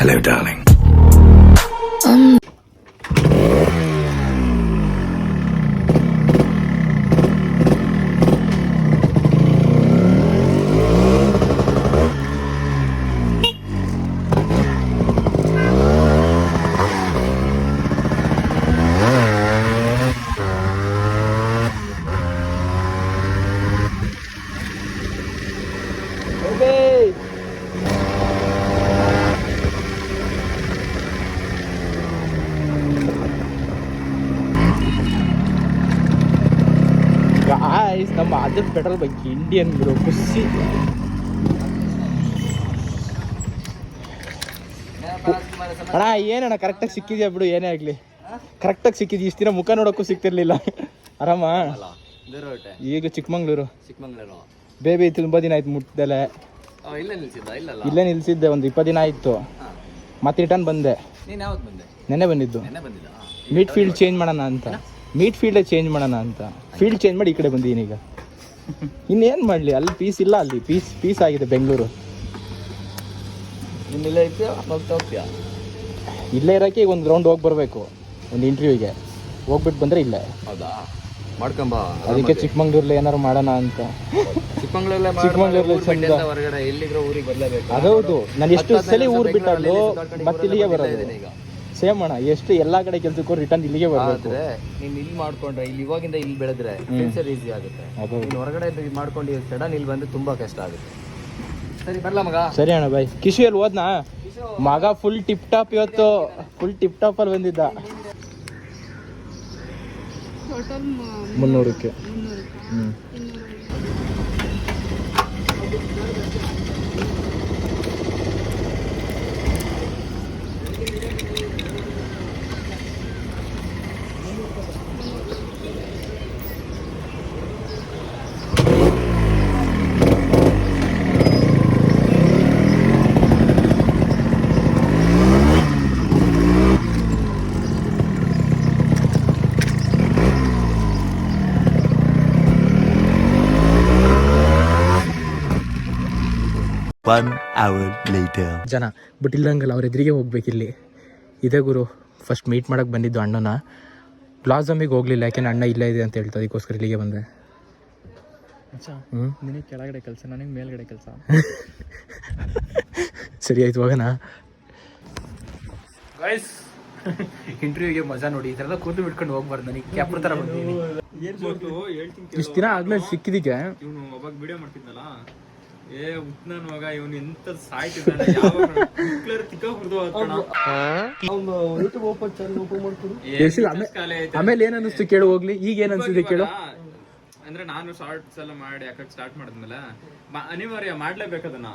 Hello, darling. Um. Petrol bike Indian ಬಿಡು ಖುಷಿ ಅಣ್ಣ ಏನಣ್ಣ ಕರೆಕ್ಟಾಗಿ ಸಿಕ್ಕಿದ್ಯಾ ಬಿಡು ಏನೇ ಆಗಲಿ. ಕರೆಕ್ಟಾಗಿ ಸಿಕ್ಕಿದ್ಯಾ? ಇಷ್ಟು ದಿನ ಮುಖ ನೋಡೋಕ್ಕೂ ಸಿಗ್ತಿರ್ಲಿಲ್ಲ. ಆರಾಮ? ಈಗ ಚಿಕ್ಕಮಂಗ್ಳೂರು. ಚಿಕ್ಕಮಂಗ್ಳೂರು. ಬೇಬಿ ತುಂಬ ದಿನ ಆಯ್ತು ಮುಟ್ದಲೆ. ಇಲ್ಲೇ ನಿಲ್ಸಿದ್ದ ಒಂದು ಇಪ್ಪತ್ತು ದಿನ ಆಯಿತು. ಮತ್ತೆ ರಿಟರ್ನ್ ಬಂದೆ. ನೆನ್ನೆ ಬಂದಿದ್ದು. ಮೀಟ್ ಫೀಲ್ಡ್ ಚೇಂಜ್ ಮಾಡೋಣ ಅಂತ. ಮೀಟ್ ಫೀಲ್ಡೇ ಚೇಂಜ್ ಮಾಡೋಣ ಅಂತ. ಫೀಲ್ಡ್ ಚೇಂಜ್ ಮಾಡಿ ಈ ಕಡೆ ಬಂದಿದ್ದೀನಿ ಈಗ. ಇನ್ನೇನು ಮಾಡಲಿ ಅಲ್ಲಿ ಪೀಸ್ ಇಲ್ಲ ಅಲ್ಲಿ ಪೀಸ್ ಪೀಸ್ ಆಗಿದೆ ಬೆಂಗಳೂರು. ಇಲ್ಲೇ ಹೋಗ್ತೀಯಾ ಇರೋಕ್ಕೆ ಈಗ ಒಂದು ಗ್ರೌಂಡ್ ಹೋಗಿ ಬರಬೇಕು ಒಂದು ಇಂಟರ್ವ್ಯೂಗೆ ಹೋಗ್ಬಿಟ್ಟು ಬಂದರೆ ಇಲ್ಲೇ. ಹೌದಾ? ಮಾಡ್ಕೊಂಬ ಅದಕ್ಕೆ ಚಿಕ್ಕಮಂಗ್ಳೂರ್ಲಿ ಏನಾರು ಮಾಡೋಣ ಅಂತ. ಚಿಕ್ಕಮಂಗ್ಳೂರಲ್ಲೇ ಚಿಕ್ಕಮಂಗ್ಳೂರಲ್ಲಿ ಚಂದ. ಹೊರಗಡೆ ಎಲ್ಲಿದ್ರು ಊರಿಗೆ ಬರ್ಲೇಬೇಕು. ಅದೌದು ನಾನು ಎಷ್ಟು ಸಲ ಊರು ಬಿಟ್ಟಾಗಲೂ ಮತ್ತೆ ಇಲ್ಲಿಗೆ ಬರೋದು? ಈಗ. ಸೇಮ್ ಅಣ್ಣ ಎಷ್ಟು ಎಲ್ಲಾ ಕಡೆ ಕೆಲ್ಸಕ್ಕೂ ರಿಟರ್ನ್ ಇಲ್ಲಿಗೆ ಬರಬೇಕು. ಆದ್ರೆ ನೀನ್ ಇಲ್ಲಿ ಮಾಡ್ಕೊಂಡ್ರೆ ಇಲ್ಲಿ ಇವಾಗಿಂದ ಇಲ್ಲಿ ಬೆಳೆದ್ರೆ ಫ್ಯೂಚರ್ ಈಸಿ ಆಗುತ್ತೆ. ಅದು ನೀನ್ ಹೊರಗಡೆ ಮಾಡ್ಕೊಂಡು ಸಡನ್ ಇಲ್ಲಿ ಬಂದ್ರೆ ತುಂಬಾ ಕಷ್ಟ ಆಗುತ್ತೆ. ಸರಿ ಬರ್ಲಾ ಮಗ? ಸರಿ ಅಣ್ಣ ಬಾಯ್ ಎಲ್ಲಿ ಹೋದ್ನಾ? ಮಗ ಫುಲ್ ಟಿಪ್ ಟಾಪ್ ಇವತ್ತು ಫುಲ್ ಟಿಪ್ ಟಾಪ್ ಅಲ್ಲಿ ಬಂದಿದ್ದ. ಮುನ್ನೂರಕ್ಕೆ. ಹ್ಮ್. One ಅವರ್ ಲೇಟರ್ ಜನ ಬಟ್ ಇಲ್ಲಂಗಲ್ಲ ಅವ್ರ ಎದುರಿಗೆ ಹೋಗ್ಬೇಕಿಲ್ಲಿ ಇದೇ ಗುರು ಫಸ್ಟ್ ಮೀಟ್ ಮಾಡಕ್ಕೆ ಬಂದಿದ್ದು ಅಣ್ಣನ. ಬ್ಲಾಸಮಿಗೆ ಹೋಗ್ಲಿಲ್ಲ ಯಾಕೆಂದ್ರೆ ಅಣ್ಣ ಇಲ್ಲೇ ಇದೆ ಅಂತ ಹೇಳ್ತಾ ಅದಕ್ಕೋಸ್ಕರ ಇಲ್ಲಿಗೆ ಬಂದೆ. ನಿನಗೆ ಕೆಳಗಡೆ ಕೆಲಸ ನನಗೆ ಮೇಲ್ಗಡೆ ಕೆಲಸ. ಸರಿ ಆಯ್ತು ಹೋಗೋಣ. ಗೈಸ್ ಇಂಟರ್ವ್ಯೂಗೆ ಮಜಾ ನೋಡಿ ಈ ಥರ ಕೂತು ಬಿಟ್ಕೊಂಡು ಹೋಗ್ಬಾರ್ದು ನನಗೆ. ಕ್ಯಾಪ್ರ ಥರ ಬಂದಿದ್ದೀನಿ. ಇಷ್ಟು ದಿನ ಆಗ್ಲೇ ಸಿಕ್ಕಿದಕ್ಕೆ ಒಬ್ಬ ವಿಡಿಯೋ ಮಾಡ್ತಿದ್ನಲ್ಲ? ಏ ಉತ್ನ ಮಗ ಇವನು ಎಂತ ಸಾಯ್ತಿದ್ದಾನೆ ಯಾವಾಗ ಮಕ್ಳರ ತಿಕ್ಕ ಓಪನ್ ಎಷ್ಟು ಆಮೇ- ಆಮೇಲೆ ಏನ್ ಅನ್ನಿಸ್ತು ಕೇಳು ಹೋಗ್ಲಿ. ಈಗ ಏನ್ ಅನ್ಸಿದೆ ಕೇಳು. ಅಂದ್ರೆ ನಾನು ಶಾರ್ಟ್ಸ್ ಎಲ್ಲ ಮಾಡಿ ಯಾಕ ಸ್ಟಾರ್ಟ್ ಮಾಡಿದ್ಮೇಲೆ ಅನಿವಾರ್ಯ ಅನಿವಾರ್ಯ ಮಾಡ್ಲೇಬೇಕದನ್ನ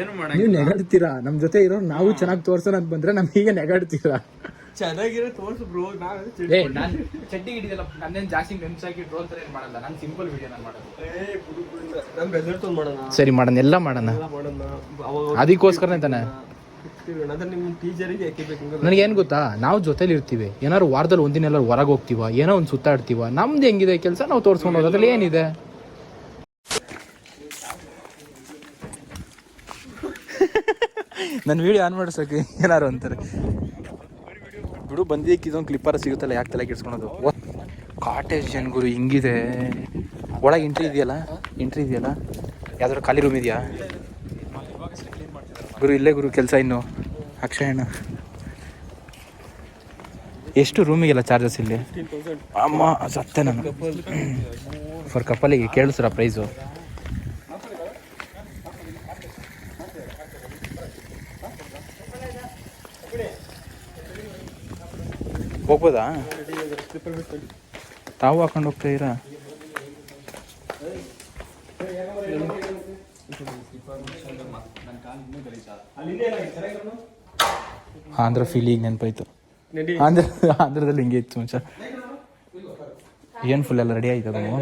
ಏನು ಮಾಡಂಗಿಲ್ಲ. ನೀವು ನೆಗಡ್ತೀರಾ? ನಮ್ ಜೊತೆ ಇರೋ ನಾವು ಚೆನ್ನಾಗಿ ತೋರ್ಸೋಣ ಅಂತ ಬಂದ್ರೆ ನಮ್ಗೆ ನೆಗಾಡ್ತೀರಾ? ಚೆನ್ನಾಗಿರೋ ತೋರ್ಸು ಬ್ರೋ ಏ ನಾನು ಚಡ್ಡಿ ಹಿಡಿದಲ್ಲ ನನ್ನೇನು ಜಾಸ್ತಿ ನೆನ್ಸಾಕಿ ಟ್ರೋಲ್ ತರ ಏನ್ ಮಾಡಲ್ಲ. ನಾನು ಸಿಂಪಲ್ ವಿಡಿಯೋ ನಾನು ಮಾಡೋದು. ಸರಿ ಮಾಡೋಣ. ಎಲ್ಲ ಮಾಡೋಣ. ಅದಕ್ಕೋಸ್ಕರನೇ ತಾನೆ. ನನಗೇನು ಗೊತ್ತಾ? ನಾವು ಜೊತೆಲಿ ಇರ್ತೀವಿ. ಏನಾದ್ರು ವಾರದಲ್ಲಿ ಒಂದಿನ ಎಲ್ಲರೂ ಹೊರಗೆ ಹೋಗ್ತೀವ ಏನೋ ಒಂದು ಸುತ್ತಾಡ್ತೀವ. ನಮ್ದು ಹೆಂಗಿದೆ? ಕೆಲಸ ನಾವು ತೋರಿಸ್ಕೊಂಡು ಹೋಗೋದು ಅದ್ರಲ್ಲಿ ಏನಿದೆ? ನನ್ನ ವಿಡಿಯೋ ಆನ್ ಮಾಡ್ಸೋಕೆ ಏನಾರು ಅಂತಾರೆ. ಬಿಡು ಬಂದಿದ್ದಕ್ಕೆ ಇದೊಂದು ಕ್ಲಿಪ್ಪರ್ ಸಿಗುತ್ತಲ್ಲ? ಯಾಕೆ ತಲೆ ಕೆಡ್ಸ್ಕೊಳೋದು? ಕಾಟೇಜ್ ಜನ್ ಗುರು ಹಿಂಗಿದೆ. ಒಳಗೆ ಎಂಟ್ರಿ ಇದೆಯಲ್ಲ? ಎಂಟ್ರಿ ಇದೆಯಲ್ಲ? ಯಾವ್ದಾದ್ರು ಖಾಲಿ ರೂಮ್ ಇದೆಯಾ? ಗುರು, ಇಲ್ಲೇ ಗುರು ಕೆಲಸ ಇನ್ನು. ಅಕ್ಷಯಣ್ಣ ಎಷ್ಟು ರೂಮಿಗೆಲ್ಲ ಚಾರ್ಜಸ್ ಇಲ್ಲಿ? ಅಮ್ಮ, ಸತ್ತೆ ನಾನು. ಫಾರ್ ಕಪಲಿಗೆ ಕೇಳಿಸ್ರ ಪ್ರೈಸು ಹೋಗ್ಬೋದಾ? ತಾವು ಹಾಕೊಂಡು ಹೋಗ್ತಾ ಇರಾ? ಆಂಧ್ರ ಫೀಲಿಂಗ್ ನೆನಪಾಯ್ತು. ಆಂಧ್ರ ಆಂಧ್ರದಲ್ಲಿ ಹಿಂಗೆ ಇತ್ತು ಮುಂಚೆ ಏನು ಫುಲ್ ಎಲ್ಲ ರೆಡಿ ಆಯ್ತು ನೀವು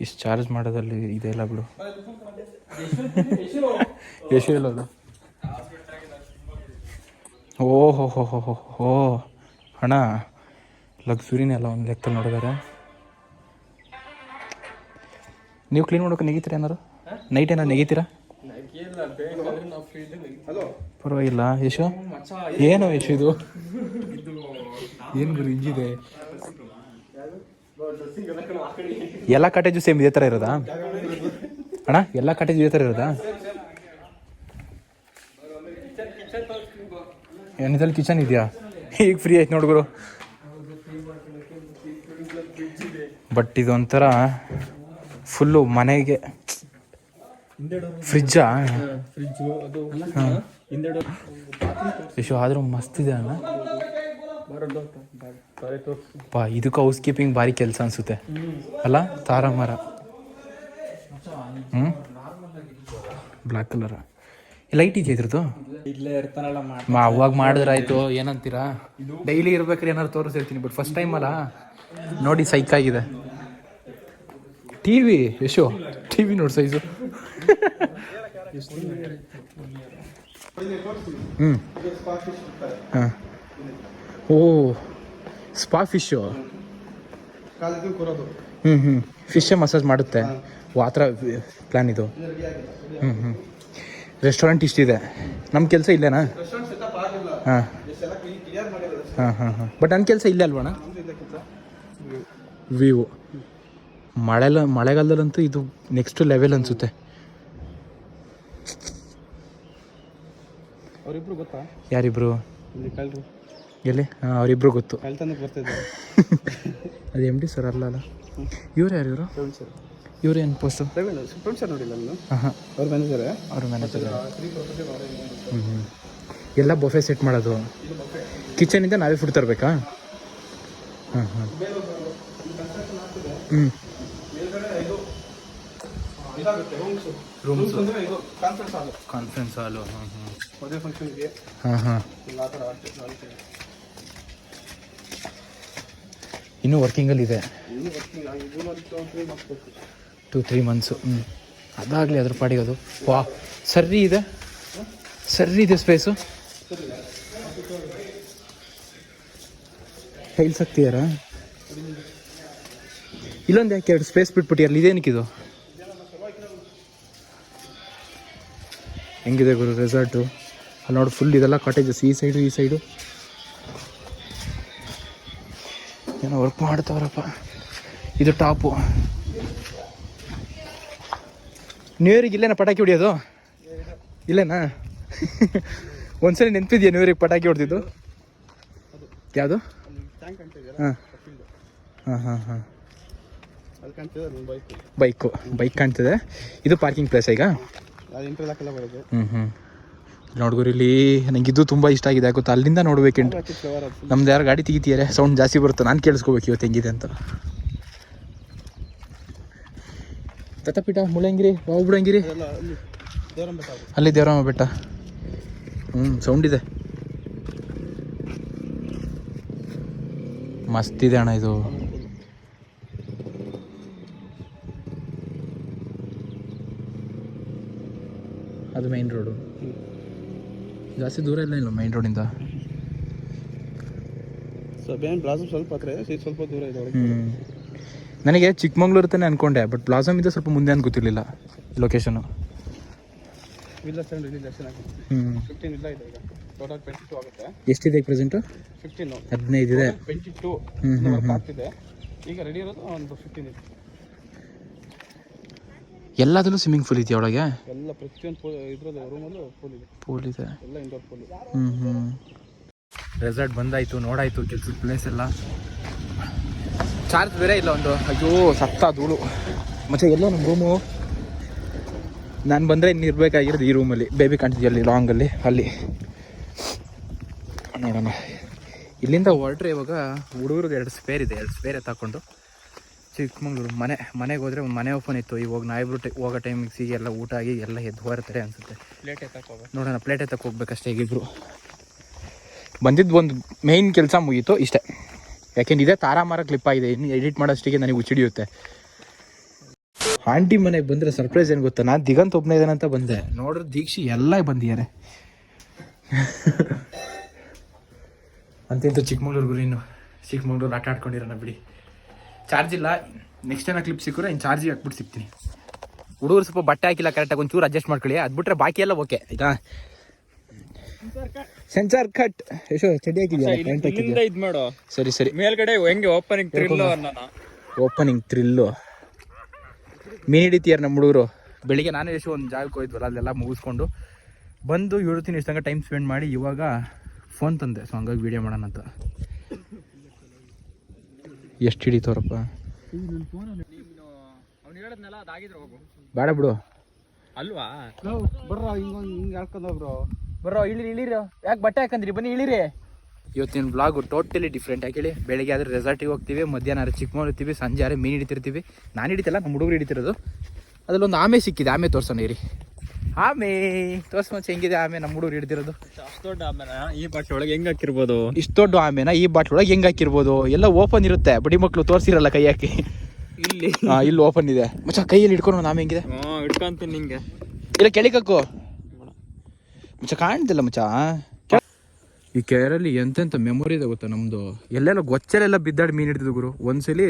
ಇಷ್ಟು ಚಾರ್ಜ್ ಮಾಡೋದಲ್ಲಿ ಇದೆಲ್ಲ ಬಿಡು. ಎಷ್ಟು ಹೇಳೋದು ಓ ಹೋ ಹೋ ಹೋ ಹೋ ಹೋ ಅಣ್ಣ ಲಕ್ಸುರಿನೆಲ್ಲ ಒಂದು ಲೆಕ್ಕ ನೋಡಿದಾರೆ. ನೀವು ಕ್ಲೀನ್ ಮಾಡೋಕೆ ನೆಗೀತೀರ ಏನಾರು ನೈಟ್ ಏನಾರು ನೆಗೀತೀರಾ? ಪರವಾಗಿಲ್ಲ, ಯಶು? ಏನು ಯಶು ಇದು? ಏನು ಗುರು ಇಂಜಿದೆ ಎಲ್ಲ ಕಾಟೇಜು ಸೇಮ್ ಇದೇ ಥರ ಇರೋದಾ? ಅಣ್ಣ, ಎಲ್ಲ ಕಾಟೇಜು ಇದೇ ಥರ ಇರೋದಾ? ಏನಿದ್ರಲ್ಲಿ ಕಿಚನ್ ಇದೆಯಾ? ಈಗ ಫ್ರೀ ಆಯ್ತು ನೋಡ್ಗುರು ಬಟ್ ಇದೊಂಥರ ಫುಲ್ಲು ಮನೆಗೆ ಫ್ರಿಜ್ಜಾ ಯಶು ಆದರೂ ಮಸ್ತ್ ಇದೆ ಅಣ್ಣ. ಪಾ ಇದಕ್ಕೆ ಹೌಸ್ ಕೀಪಿಂಗ್ ಭಾರಿ ಕೆಲಸ ಅನ್ಸುತ್ತೆ. ಅಲ್ಲ ತಾರ ಮರ. ಹ್ಞೂ ಬ್ಲ್ಯಾಕ್ ಕಲರ್ ಲೈಟ್ ಇದೆಯಾ ಇದ್ರದ್ದು? ಇಲ್ಲೇ ಇರ್ತಾನಲ್ಲ ಮಾ ಅವಾಗ ಮಾಡಿದ್ರಾಯ್ತು ಏನಂತೀರಾ? ಡೈಲಿ ಇರ್ಬೇಕ್ರಿ ಏನಾದ್ರು ತೋರಿಸಿರ್ತೀನಿ ಬಟ್ ಫಸ್ಟ್ ಟೈಮ್ ಅಲ್ಲ. ನೋಡಿ ಸೈಕಾಗಿದೆ ಆಗಿದೆ. T V Yashu T V ನೋಡಿ ಸೈಜು ಹ್ಞೂ ಹಾಂ. ಓ ಸ್ಪಾ ಫಿಶು ಹ್ಞೂ ಹ್ಞೂ ಫಿಶ್ ಮಸಾಜ್ ಮಾಡುತ್ತೆ. ಓ ಆ ಥರ ಪ್ಲ್ಯಾನ್ ಇದು ಹ್ಞೂ ಹ್ಞೂ ರೆಸ್ಟೋರೆಂಟ್ ಇಷ್ಟಿದೆ ನಮ್ಮ ಕೆಲಸ ಇಲ್ಲೇನಾ? ಹಾಂ. ಹಾಂ ಹಾಂ ಹಾಂ. ಬಟ್ ನನ್ನ ಕೆಲಸ ಇಲ್ಲೇ ಅಲ್ವಣ್ಣ? ವಿವೋ ಮಳೆಲ ಮಳೆಗಾಲದಲ್ಲಂತೂ ಇದು ನೆಕ್ಸ್ಟ್ ಲೆವೆಲ್ ಅನಿಸುತ್ತೆ. ಅವರಿಬ್ರು ಗೊತ್ತಾ? ಯಾರಿಬ್ರು? ಎಲ್ಲಿ? ಹಾಂ ಅವರಿಬ್ರು ಗೊತ್ತು. ಅದು ಎಂ ಡಿ ಸರ್ ಅಲ್ಲ ಅಲ್ಲ? ಇವ್ರು ಯಾರು ಇವರು? ಇವ್ರು ಏನು ಪೋಸ್ಟು ಸರ್ ನೋಡಿಲ್ಲ ಹಾಂ ಅವ್ರ ಮ್ಯಾನೇಜರ್ ಅವ್ರ ಮ್ಯಾನೇಜರ್ ಹ್ಞೂ ಹ್ಞೂ ಎಲ್ಲ ಬೊಫೆ ಸೆಟ್ ಮಾಡೋದು. ಕಿಚನಿಂದ ನಾವೇ ಫುಡ್ ತರಬೇಕಾ? ಹಾಂ ಹಾಂ. ಹ್ಞೂ ರೂಮ್ಸ್ ಅಂದರೆ ಇದು ಕಾನ್ಫರೆನ್ಸ್ ಹಾಲು ಕಾನ್ಫರೆನ್ಸ್ ಹಾಲು ಹಾಂ ಹಾಂ. ಮದುವೆ ಫಂಕ್ಷನ್ಗೆ ಹಾಂ ಹಾಂ ಇಲ್ಲ ಆ ಥರ ಆಗುತ್ತೆ ಇನ್ನೂ ವರ್ಕಿಂಗಲ್ಲಿದೆ ಇನ್ನೂ ಇದೆ. ಇದು ಮಾಡ್ಕೊಂಡು ಮಾಡ್ಬೇಕು ಟು ತ್ರೀ ಮಂತ್ಸು ಹ್ಞೂ ಅದಾಗಲಿ ಅದ್ರ ಪಾಡಿಗೆ ಅದು. ವಾ ಸರಿ ಇದೆ? ಸರಿ ಇದೆ ಸ್ಪೇಸು ಟೈಲ್ಸ್ ಹಾಕ್ತಿದಾರಾ ಇಲ್ಲೊಂದು ಯಾಕೆ ಎರಡು ಸ್ಪೇಸ್ ಬಿಟ್ಬಿಟ್ಟಿರಲ್ಲ ಇದೇನಕ್ಕಿದು? ಹೆಂಗಿದೆ ಗುರು ರೆಸಾರ್ಟು ಅಲ್ಲಿ ನೋಡಿ ಫುಲ್ ಇದೆಲ್ಲ ಕಾಟೇಜಸ್ ಈ ಸೈಡು ಈ ಸೈಡು ಏನೋ ವರ್ಕ್ ಮಾಡ್ತಾವ್ರಪ್ಪ. ಇದು ಟಾಪು ನ್ಯೂ ಇಯರಿಗೆ ಇಲ್ಲೇನ ಪಟಾಕಿ ಹೊಡಿಯೋದು? ಇಲ್ಲೇನಾ? ಒಂದ್ಸರಿ ನೆನಪಿದ್ಯಾ ನ್ಯೂ ಇಯರಿಗೆ ಪಟಾಕಿ ಹೊಡೆದಿದ್ದು? ಯಾವುದು? ಹಾಂ. ಹಾಂ ಹಾಂ ಹಾಂ. ಬೈಕ್ ಬೈಕು ಕಾಣ್ತಿದೆ. ಇದು ಪಾರ್ಕಿಂಗ್ ಪ್ಲೇಸ್ ಈಗ? ಹ್ಞೂ ಹ್ಞೂ ನೋಡ್ಗುರು ಇಲ್ಲಿ ನಂಗೆ ಇದು ತುಂಬ ಇಷ್ಟ ಆಗಿದೆ. ಗೊತ್ತಾ ಅಲ್ಲಿಂದ ನೋಡ್ಬೇಕೇನು ನಮ್ದು ಯಾರು ಗಾಡಿ ತೆಗಿತೀಯಾರೆ? ಸೌಂಡ್ ಜಾಸ್ತಿ ಬರುತ್ತೆ. ನಾನು ಕೇಳಿಸ್ಕೋಬೇಕು ಇವತ್ತು ಹೆಂಗಿದೆ ಅಂತ. ದತ್ತಪೀಠ ಮುಳ್ಳಂಗಿರಿ ಹೋಗ್ಬಿಡಂಗಿರಿ ಅಲ್ಲಿ ದೇವರಮ್ಮ ಬೆಟ್ಟ ಹ್ಞೂ ಸೌಂಡ್ ಇದೆ. ಮಸ್ತ್ ಇದೆ ಅಣ್ಣ ಇದು. ಅದು ಮೈನ್ ರೋಡು ಜಾಸ್ತಿ ದೂರ ಇಲ್ಲ ಇಲ್ಲ ಮೈನ್ ರೋಡಿಂದ ಸೊ ಬೇನ್ ಬ್ಲಾಸಮ್ ಸ್ವಲ್ಪ ಹತ್ರ ಸ್ವಲ್ಪ ದೂರ ಇದೆ ನನಗೆ ಚಿಕ್ಕಮಂಗ್ಳೂರು ತಾನೆ ಅನ್ಕೊಂಡೆ ಬಟ್ ಬ್ಲಾಸಮ್ ಇದೆ ಸ್ವಲ್ಪ ಮುಂದೆ ಅಂತ ಗೊತ್ತಿರಲಿಲ್ಲ ಲೊಕೇಶನು ಎಷ್ಟಿದೆ ಪ್ರೆಸೆಂಟು ಹದಿನೈದು ಇದೆ. ಈಗ ರೆಡಿ ಇರೋದು ಒಂದು ಫಿಫ್ಟೀನ್ ಇದೆ. ಎಲ್ಲದರಲ್ಲೂ ಸ್ವಿಮ್ಮಿಂಗ್ ಪೂಲ್ ಇದೆಯಾ ಒಳಗೆ? ಎಲ್ಲ ಪ್ರತಿಯೊಂದು ಪೂಲ್ ಇದ್ರದ್ದು ರೂಮಲ್ಲೂ ಪೂಲ್ ಇದೆ. ಪೂಲ್ ಇದೆ. ಎಲ್ಲ ಇಂಡೋರ್ ಪೂಲ್ ಇದೆ. ಹ್ಞೂ ಹ್ಞೂ ರೆಸಾರ್ಟ್ ಬಂದಾಯಿತು ನೋಡಾಯಿತು ಕೆಲಸದ ಪ್ಲೇಸ್ ಎಲ್ಲ. ಚಾರ್ಜ್ ಬೇರೆ ಇಲ್ಲ ಒಂದು. ಅಯ್ಯೋ ಸತ್ತ ಧೂಳು. ಮತ್ತೆ ಎಲ್ಲೋ ನಮ್ಮ ರೂಮು ನಾನು ಬಂದರೆ ಇನ್ನು ಇರಬೇಕಾಗಿರೋದು ಈ ರೂಮಲ್ಲಿ ಬೇಬಿ ಕಾಣ್ತಿದ್ಯಾ ಅಲ್ಲಿ ಲಾಂಗಲ್ಲಿ ಅಲ್ಲಿ ನೋಡೋಣ. ಇಲ್ಲಿಂದ ಹೊರಟ್ರೆ ಇವಾಗ ಹುಡುಗರದ್ದು ಎರಡು ಸ್ಪೇರ್ ಇದೆ ಎರಡು ಸ್ಪೇರ್ ಎತ್ತಾಕೊಂಡು. ಚಿಕ್ಕಮಂಗ್ಳೂರು ಮನೆ ಮನೆಗೆ ಹೋದರೆ ಒಂದು ಮನೆ ಓಪನ್ ಇತ್ತು. ಇವಾಗ ನಾವಿಬ್ರು ಟೈ ಹೋಗೋ ಟೈಮಿಗೆ ಸಿಗಿ ಎಲ್ಲ ಊಟ ಆಗಿ ಎಲ್ಲ ಎದ್ದು ಹೊರತಾರೆ ಅನಿಸುತ್ತೆ. ಪ್ಲೇಟ್ ಎತ್ತಕ್ಕೆ ಹೋಗ್ಬೇಕು? ನೋಡೋಣ ಪ್ಲೇಟ್ ಎತ್ತಕ್ಕೆ ಹೋಗ್ಬೇಕಷ್ಟೇ ಈಗಿಬ್ರು ಬಂದಿದ್ದು ಒಂದು ಮೇಯ್ನ್ ಕೆಲಸ ಮುಗೀತು ಇಷ್ಟೇ. ಯಾಕೆಂದ್ರೆ ಇದೇ ತಾರಾಮಾರ ಕ್ಲಿಪ್ ಆಗಿದೆ. ಇನ್ನು ಎಡಿಟ್ ಮಾಡೋಷ್ಟಿಗೆ ನನಗೆ ಉಚ್ಚಿಡಿಯುತ್ತೆ ಆಂಟಿ ಮನೆಗೆ ಬಂದರೆ ಸರ್ಪ್ರೈಸ್ ಏನು ಗೊತ್ತಾ? ನಾನು ದಿಗಂತ ಒಬ್ಬನೇ ಇದ್ದಾನೆ ಅಂತ ಬಂದೆ. ನೋಡ್ರೆ ದೀಕ್ಷಿ ಎಲ್ಲ ಬಂದಿದ್ದಾರೆ. ಅಂತಿಂತ ಚಿಕ್ಕಮಂಗ್ಳೂರು ಗುರಿ ಇನ್ನು. ಚಿಕ್ಕಮಂಗ್ಳೂರು ಆಟ ಆಡ್ಕೊಂಡಿರೋಣ ಬಿಡಿ. ಚಾರ್ಜ್ ಇಲ್ಲ. ನೆಕ್ಸ್ಟ್ ಏನೋ ಕ್ಲಿಪ್ ಸಿಕ್ಕರೆ ಇನ್ನು ಚಾರ್ಜಿಗೆ ಹಾಕ್ಬಿಟ್ಟು ಸಿಗ್ತೀನಿ. ಹುಡುಗರು ಸ್ವಲ್ಪ ಬಟ್ಟೆ ಹಾಕಿಲ್ಲ ಕರೆಕ್ಟಾಗಿ ಒಂಚೂರು ಅಡ್ಜಸ್ಟ್ ಮಾಡ್ಕೊಳ್ಳಿ. ಅದು ಬಿಟ್ರೆ ಬಾಕಿ ಎಲ್ಲ ಓಕೆ ಆಯ್ತಾ? ಸೆನ್ಸಾರ್ ಕಟ್ ಯಶೋ ಚಡಿ ಹಾಕಿದ್ಯಾ? ಇದು ಮಾಡು. ಸರಿ ಸರಿ. ಮೇಲ್ಗಡೆ ಹೆಂಗೆ ಓಪನಿಂಗ್ ಥ್ರಿಲ್ಲು ಓಪನಿಂಗ್ ಥ್ರಿಲ್ಲು ಮೀನು ಹಿಡಿತೀಯಾರ ನಮ್ಮ ಹುಡುಗರು. ಬೆಳಿಗ್ಗೆ ನಾನು ಎಷ್ಟು ಒಂದು ಜಾಗಕ್ಕೆ ಹೋಯ್ತಲ್ಲ ಅಲ್ಲೆಲ್ಲ ಮುಗಿಸ್ಕೊಂಡು ಬಂದು ಹೇಳ್ತೀನಿ ಇಷ್ಟು ತನಕ ಟೈಮ್ ಸ್ಪೆಂಡ್ ಮಾಡಿ ಇವಾಗ ಫೋನ್ ತಂದೆ. ಸೊ ಹಂಗಾಗಿ ವೀಡಿಯೋ ಮಾಡೋಣ ಅಂತ. ಎಷ್ಟು ಹಿಡಿತವ್ರಪ್ಪ ಅವ್ನು ಹೇಳದ್ನಲ್ಲ ಅದಾಗಿದ್ರೆ ಹೋಗು ಬೇಡ ಬಿಡು. ಅಲ್ವಾ? ಬರ್ರೋ ಹಿಂಗೊಂದು ಹಿಂಗೆ ಹೇಳ್ಕೊಂಡು ಹೋಗ್ರು ಬರ್ರೋ ಇಳಿರಿ ಇಳಿರಿ ಯಾಕೆ ಬಟ್ಟೆ ಹಾಕಂದ್ರಿ? ಬನ್ನಿ ಇಳಿರಿ. ಇವತ್ತಿನ ಬ್ಲಾಗು ಟೋಟಲಿ ಡಿಫ್ರೆಂಟ್ ಹೇಳಿ. ಬೆಳಗ್ಗೆ ಆದರೆ ರೆಸಾರ್ಟಿಗೆ ಹೋಗ್ತೀವಿ ಮಧ್ಯಾಹ್ನ ಆದ್ರೆ ಚಿಕ್ಕಮಗಳೂರು ಇರ್ತೀವಿ ಸಂಜೆ ಆದ್ರೆ ಮೀನು ಹಿಡಿತಿರ್ತೀವಿ. ನಾನು ಹಿಡಿತಲ್ಲ ನಮ್ಮ ಹುಡುಗರು ಹಿಡಿತಿರೋದು. ಅದ್ರಲ್ಲೊಂದು ಆಮೆ ಸಿಕ್ಕಿದೆ ಆಮೆ ತೋರ್ಸೋಣ ಇರಿ. ಆಮೆ ತೋರ್ಸ್ ಮಚ್ಚ ಹೆಂಗಿದೆ ಆಮೆ ನಮ್ಮ ಹುಡುಗರು ಹಿಡ್ದಿರೋದು? ಅಷ್ಟು ದೊಡ್ಡ ಆಮೆನ? ಈ ಬಾಟ್ಲಿ ಒಳಗೆ ಹೆಂಗ್ ಹಾಕಿರ್ಬೋದು? ಇಷ್ಟು ದೊಡ್ಡ ಆಮೆನ? ಈ ಬಾಟ್ಲ್ ಒಳಗೆ ಹೆಂಗ್ ಹಾಕಿರ್ಬೋದು? ಎಲ್ಲ ಓಪನ್ ಇರುತ್ತೆ ಬಡಿ ಮಕ್ಕಳು ತೋರ್ಸಿರಲ್ಲ ಕೈ ಹಾಕಿ. ಇಲ್ಲಿ. ಹಾ ಇಲ್ಲಿ ಓಪನ್ ಇದೆ. ಮಚ್ಚ ಕೈಯಲ್ಲಿ ಹಿಡ್ಕೊಂಡು ಒಂದು ಆಮೆ ಹೆಂಗಿದೆ? ಇಟ್ಕೊಂತೀನಿ ನಿಂಗೆ. ಇಲ್ಲ ಕೆಳಿಕಕ್ಕು ಮಚ್ಚ ಕಾಣ್ತಿಲ್ಲ ಮಚ್ಚ? ಈ ಕೆರೆಯಲ್ಲಿ ಎಂತೆಂತ ಮೆಮೊರಿ ಇದೆ ಗೊತ್ತಾ ನಮ್ಮದು ಎಲ್ಲೆಲ್ಲ ಗೊಚ್ಚಲೆಲ್ಲ ಬಿದ್ದಾಡಿ ಮೀನು ಹಿಡಿದಿದ್ದು ಗುರು. ಒಂದ್ಸಲಿ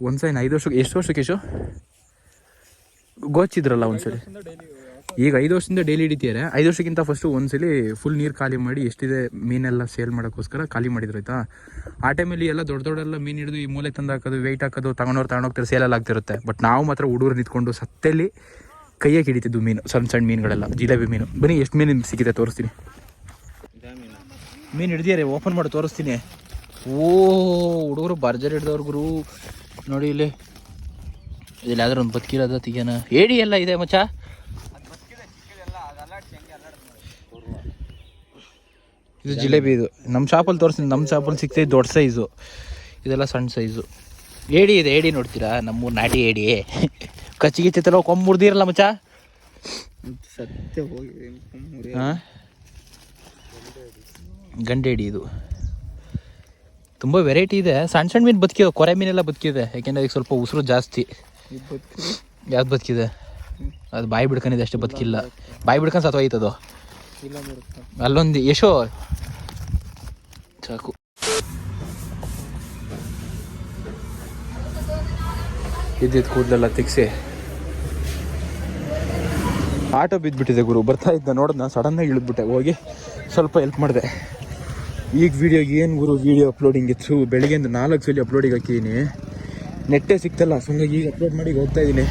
ಒಂದ್ಸಲಿ ಐದು ವರ್ಷಕ್ಕೆ ಎಷ್ಟು ವರ್ಷಕ್ಕೆ ಎಷ್ಟು ಗೊಚ್ಚಿದ್ರಲ್ಲ ಒಂದ್ಸಲಿ. ಈಗ ಐದು ವರ್ಷದಿಂದ ಡೈಲಿ ಹಿಡಿತಿದ್ದಾರೆ ಐದು ವರ್ಷಕ್ಕಿಂತ ಫಸ್ಟು ಒಂದ್ಸಲಿ ಫುಲ್ ನೀರು ಖಾಲಿ ಮಾಡಿ ಎಷ್ಟಿದೆ ಮೀನೆಲ್ಲ ಸೇಲ್ ಮಾಡೋಕ್ಕೋಸ್ಕರ ಖಾಲಿ ಮಾಡಿದ್ರು ಆಯ್ತಾ? ಆ ಟೈಮಲ್ಲಿ ಎಲ್ಲ ದೊಡ್ಡ ದೊಡ್ಡೆಲ್ಲ ಮೀನು ಹಿಡಿದು ಈ ಮೂಲೆ ತಂದು ಹಾಕೋದು ವೆಯ್ಟ್ ಹಾಕೋದು ತಗೊಂಡವ್ರು ತಗೊಂಡೋಗ್ತಾರೆ ಸೇಲೆಲ್ಲ ಆಗ್ತಿರುತ್ತೆ. ಬಟ್ ನಾವು ಮಾತ್ರ ಹುಡುಗರು ನಿಂತ್ಕೊಂಡು ಸತ್ತಲ್ಲಿ ಕೈಯಾಗಿ ಹಿಡಿತಿದ್ದು ಮೀನು, ಸಣ್ಣ ಸಣ್ಣ ಮೀನುಗಳೆಲ್ಲ, ಜಿಲೇಬಿ ಮೀನು. ಬನ್ನಿ, ಎಷ್ಟು ಮೀನು ಸಿಕ್ಕಿದೆ ತೋರಿಸ್ತೀನಿ. ಮೀನು ಹಿಡ್ದಿಯಾರೆ ಓಪನ್ ಮಾಡಿ, ತೋರಿಸ್ತೀನಿ. ಓ, ಹುಡುಗರು ಬರ್ಜರ್ ಹಿಡ್ದವ್ರು ಗುರು. ನೋಡಿ ಇಲ್ಲಿ. ಯಾವ್ದಾರು ಒಂದು ಬದುಕಿರೋದ ತೆಗಿಯೋಣ. ಏಡಿ ಎಲ್ಲ ಇದೆ ಮಚ್ಚ. ಇದು ಜಿಲೇಬಿ ಇದು. ನಮ್ಮ ಶಾಪಲ್ಲಿ ತೋರಿಸ್ತೀನಿ. ನಮ್ಮ ಶಾಪಲ್ಲಿ ಸಿಗ್ತೈತೆ ದೊಡ್ಡ ಸೈಜು ಇದೆಲ್ಲ ಸಣ್ಣ ಸೈಜು ಏಡಿ ಇದೆ, ಏಡಿ ನೋಡ್ತೀರಾ? ನಮ್ಮೂರು ನಾಟಿ ಏಡಿ. ಕಚ್ಚಿಗೆ ಚಿತ್ರ ಕೊಂಬು ಮುರಿದಿರಲ್ಲ ಮಚ್ಚ? ಸತ್ಯ ಹೋಗಿ ಹಾಂ ಗಂಡೇಡಿ ಇದು. ತುಂಬ ವೆರೈಟಿ ಇದೆ. ಸಣ್ಣ ಸಣ್ಣ ಮೀನು ಬದುಕಿದೆ, ಕೊರೆ ಮೀನೆಲ್ಲ ಬದುಕಿದೆ. ಯಾಕೆಂದರೆ ಈಗ ಸ್ವಲ್ಪ ಉಸಿರು ಜಾಸ್ತಿ. ಯಾವ್ದು ಬದುಕಿದೆ? ಅದು ಬಾಯಿ ಬಿಡ್ಕೊಂಡಿದೆ ಅಷ್ಟೇ ಬದುಕಿಲ್ಲ. ಬಾಯಿ ಬಿಡ್ಕೊಂಡು ಸತ್ತೋಯ್ತದು ಅಲ್ಲೊಂದು ಯಶೋ. ಸಾಕು ಇದ್ದಿದ್ದು ಕೂದಲೆಲ್ಲ ತೆಗ್ಸಿ ಆಟೋ ಬಿದ್ದುಬಿಟ್ಟಿದೆ ಗುರು. ಬರ್ತಾ ಇದ್ದ ನೋಡಿದ್ನ ಸಡನ್ನಾಗಿ ಇಳಿದ್ಬಿಟ್ಟೆ. ಹೋಗಿ ಸ್ವಲ್ಪ ಹೆಲ್ಪ್ ಮಾಡಿದೆ. ಈಗ ವೀಡಿಯೋಗೆ ಏನು ಗುರು ವೀಡಿಯೋ ಅಪ್ಲೋಡಿಂಗ್ ಇತ್ತು? ಬೆಳಿಗ್ಗೆಯಿಂದ ನಾಲ್ಕು ಸಲ ಅಪ್ಲೋಡಿಗೆ ಹಾಕಿದ್ದೀನಿ ನೆಟ್ಟೇ ಸಿಕ್ತಲ್ಲ ಸುಮ್ಮನೆ ಈಗ ಅಪ್ಲೋಡ್ ಮಾಡಿ ಹೋಗ್ತಾ ಇದ್ದೀನಿ.